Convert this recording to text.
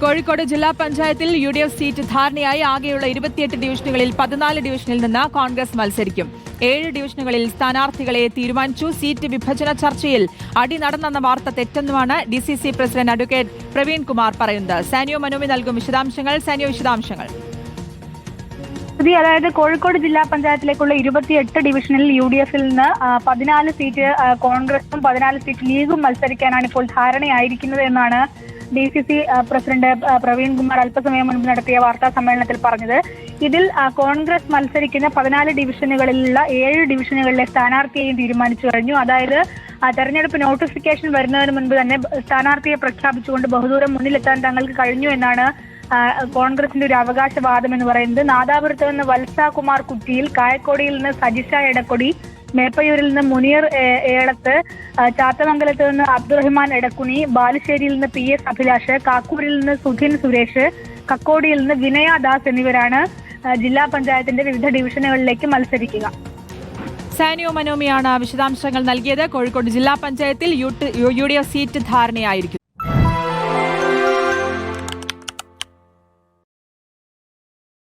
കോഴിക്കോട് ജില്ലാ പഞ്ചായത്തിൽ U D F seat ധാരണയായി ആകെയുള്ള ഇരുപത്തിയെട്ട് ഡിവിഷനുകളിൽ പതിനാല് ഡിവിഷനിൽ നിന്ന് കോൺഗ്രസ് മത്സരിക്കും. ഏഴ് ഡിവിഷനുകളിൽ സ്ഥാനാർത്ഥികളെ തീരുമാനിച്ചു. സീറ്റ് വിഭജന ചർച്ചയിൽ അടി നടന്നെന്ന വാർത്ത തെറ്റെന്നുമാണ് D C C president advocate Praveen Kumar പറയുന്നത്. സാനിയോ മനോമി നൽകും വിശദാംശങ്ങൾ. സാനിയോ വിശദാംശങ്ങൾ. സ്ഥിതി അതായത് കോഴിക്കോട് ജില്ലാ പഞ്ചായത്തിലേക്കുള്ള ഇരുപത്തിയെട്ട് ഡിവിഷനിൽ യു ഡി എഫിൽ നിന്ന് പതിനാല് സീറ്റ് കോൺഗ്രസും പതിനാല് സീറ്റ് ലീഗും മത്സരിക്കാനാണ് ഇപ്പോൾ ധാരണയായിരിക്കുന്നത് എന്നാണ് D C C president Praveen Kumar അല്പസമയം മുൻപ് നടത്തിയ വാർത്താ സമ്മേളനത്തിൽ പറഞ്ഞത് ഇതിൽ കോൺഗ്രസ് മത്സരിക്കുന്ന പതിനാല് ഡിവിഷനുകളിലുള്ള ഏഴ് ഡിവിഷനുകളിലെ സ്ഥാനാർത്ഥിയെയും തീരുമാനിച്ചു കഴിഞ്ഞു. അതായത് തെരഞ്ഞെടുപ്പ് നോട്ടിഫിക്കേഷൻ വരുന്നതിന് മുൻപ് തന്നെ സ്ഥാനാർത്ഥിയെ പ്രഖ്യാപിച്ചുകൊണ്ട് ബഹുദൂരം മുന്നിലെത്താൻ തങ്ങൾക്ക് കഴിഞ്ഞു എന്നാണ് കോൺഗ്രസിന്റെ ഒരു അവകാശവാദം എന്ന് പറയുന്നത്. നാദാപുരത്ത് നിന്ന് വത്സ കുമാർ കുറ്റിയിൽ കായക്കൊടിയിൽ നിന്ന് സജിഷ എടക്കൊടി മേപ്പയൂരിൽ നിന്ന് മുനീർ ഏളത്ത് ചാത്തമംഗലത്ത് നിന്ന് അബ്ദുറഹ്മാൻ എടക്കുണി ബാലുശ്ശേരിയിൽ നിന്ന് പി എസ് അഭിലാഷ് കാക്കൂരിൽ നിന്ന് സുധിൻ സുരേഷ് കക്കോടിയിൽ നിന്ന് വിനയ ദാസ് എന്നിവരാണ് ജില്ലാ പഞ്ചായത്തിന്റെ വിവിധ ഡിവിഷനുകളിലേക്ക് മത്സരിക്കുക. സാനിയോ മനോമിയാണ് വിശദാംശങ്ങൾ നൽകിയത്. കോഴിക്കോട് ജില്ലാ പഞ്ചായത്തിൽ യു ഡി എഫ് സീറ്റ് ധാരണയായിരിക്കും